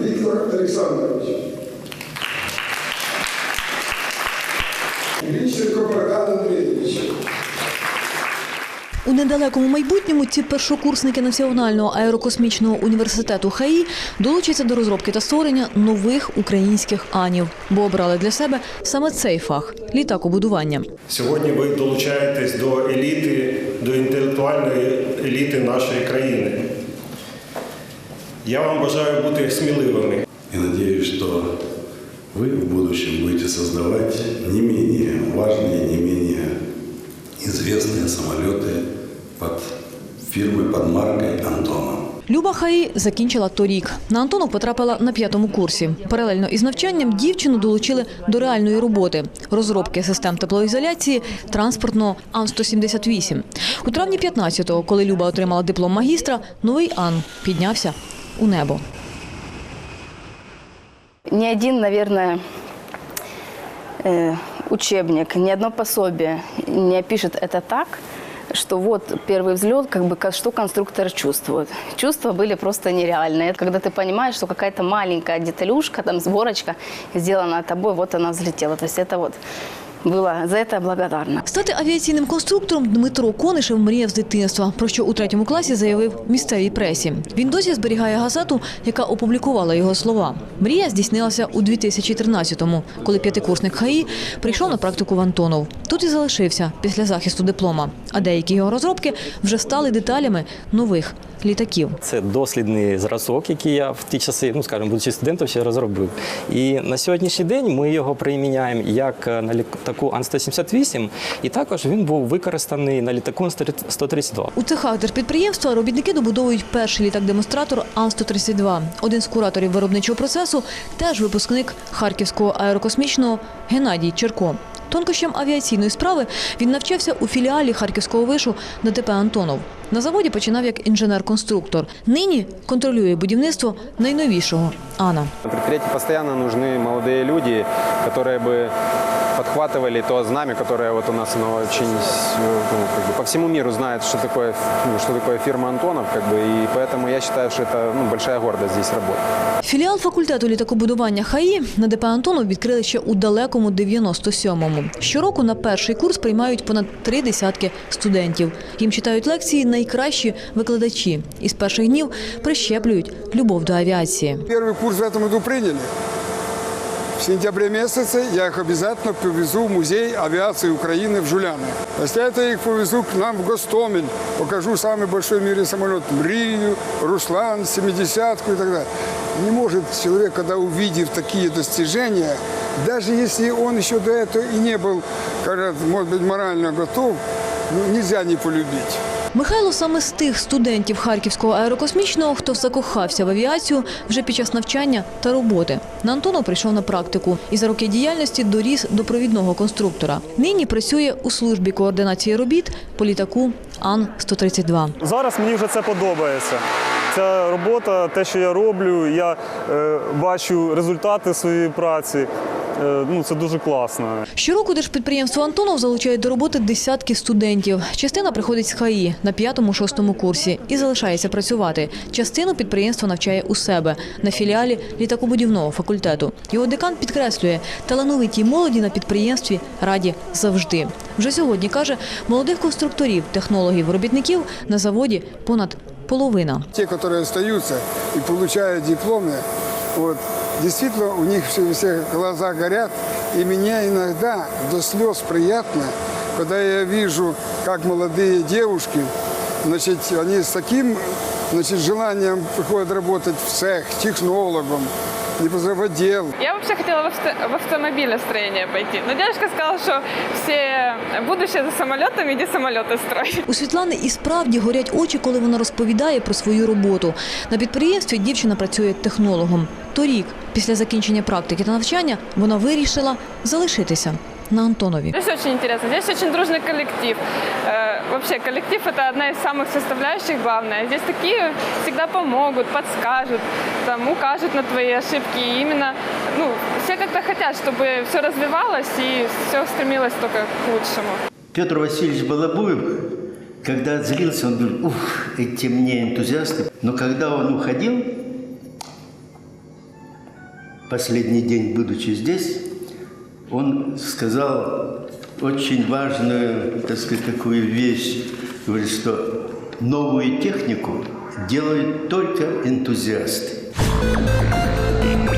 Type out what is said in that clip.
Victor Alexandrovich. У недалекому майбутньому ці першокурсники Національного аерокосмічного університету ХАІ долучаться до розробки та створення нових українських анів, бо обрали для себе саме цей фах літакобудування. Сьогодні ви долучаєтесь до еліти, до інтелектуальної еліти нашої країни. Я вам бажаю бути сміливими. И надеюсь, что вы в будущем будете создавать не менее важные, не менее известные самолеты под фирмой, под маркой «Антонов». Люба Хаї закінчила торік. На Антону потрапила на п'ятому курсі. Паралельно із навчанням дівчину долучили до реальної роботи розробки систем теплоізоляції транспортного Ан-178. У травні 15-го, коли Люба отримала диплом магістра, новий Ан піднявся у небо. Ни один, наверное, э, учебник, ни одно пособие не опишет это так, что вот первый взлет, как бы, ка- что конструктор чувствует. Чувства были просто нереальные. Это Когда ты понимаешь, что какая-то маленькая деталюшка, там сборочка сделана тобой, вот она взлетела. То есть это вот было, за это я благодарна. Стати авіаційним конструктором Дмитро Конишев мріяв з дитинства, про що у третьому класі заявив місцевій пресі. Він досі зберігає газету, яка опублікувала його слова. Мрія здійснилася у 2013-му, коли п'ятикурсник ХАІ прийшов на практику в Антонов. Тут і залишився після захисту диплома. А деякі його розробки вже стали деталями нових літаків. Це дослідний зразок, який я в ті часи, ну скажімо, будучи студентом, ще розробив. І на сьогоднішній день ми його приміняємо як на літаку Ан-178, і також він був використаний на літаку Ан-132. У цехах держпідприємства робітники добудовують перший літак-демонстратор Ан-132. Один з кураторів виробничого процесу теж випускник Харківського аерокосмічного Геннадій Черко. Тонкощам авіаційної справи він навчався у філіалі Харківського вишу на ТП Антонов. На заводі починав як інженер-конструктор. Нині контролює будівництво найновішого Ана. На предприятии постоянно нужны молодые люди, которые бы подхватывали то знамя, которое вот у нас оно очень ну, как бы по всему миру знает, что такое, ну, что такое фирма Антонов, как бы, и поэтому я считаю, что это ну, большая гордость здесь работать. Філіал факультету літакобудування ХАІ на ДП Антонов відкрили ще у далекому 97-му. Щороку на перший курс приймають понад три десятки студентів. Їм читають лекції найкращі викладачі. І з перших днів прищеплюють любов до авіації. Первый курс в этом году приняли. В сентябре месяце я их обязательно повезу в музей авиации Украины в Жуляны. После этого я их повезу к нам в Гостомель. Покажу самый большой в мире самолет Мрию, Руслан, 70-ку и так далее. Не может человек, когда увидев такие достижения, даже если он еще до этого и не был, говорят, может быть, морально готов, ну, нельзя не полюбить. Михайло саме з тих студентів Харківського аерокосмічного, хто закохався в авіацію вже під час навчання та роботи. На Антонов прийшов на практику і за роки діяльності доріс до провідного конструктора. Нині працює у службі координації робіт по літаку Ан-132. Зараз мені вже це подобається. Ця робота, те, що я роблю, я е, бачу результати своєї праці. Е, ну, це дуже класно. Щороку держпідприємство Антонов залучає до роботи десятки студентів. Частина приходить з ХАІ на п'ятому-шостому курсі і залишається працювати. Частину підприємство навчає у себе на філіалі літакобудівного факультету. Його декан підкреслює, талановитій молоді на підприємстві раді завжди. Вже сьогодні каже, молодих конструкторів, технологів, робітників на заводі понад половина. Те, которые остаются и получают дипломы, вот, действительно у них все, все глаза горят. И мне иногда до слез приятно, когда я вижу, как молодые девушки, значит, они с таким значит, желанием приходят работать в цех, технологом, либо в отдел. Я вообще хотела в, авто- в автомобилестроение пойти, но дядюшка сказал, что все будущее за самолетами, иди самолеты строй. У Світлани і справді горять очі, коли вона розповідає про свою роботу. На підприємстві дівчина працює технологом. Торік, після закінчення практики та навчання, вона вирішила залишитися на Антонові. Здесь очень интересно, здесь очень дружный коллектив. Э, вообще коллектив это одна из самых составляющих главная. Здесь такие всегда помогут, подскажут. там укажут на твои ошибки. И именно, ну, все как-то хотят, чтобы все развивалось и все стремилось только к лучшему. Петр Васильевич Балабуев, когда злился, он говорит, ух, эти мне энтузиасты. Но когда он уходил, последний день, будучи здесь, он сказал очень важную, так сказать, такую вещь. Говорит, что новую технику делают только энтузиасты. Thank you.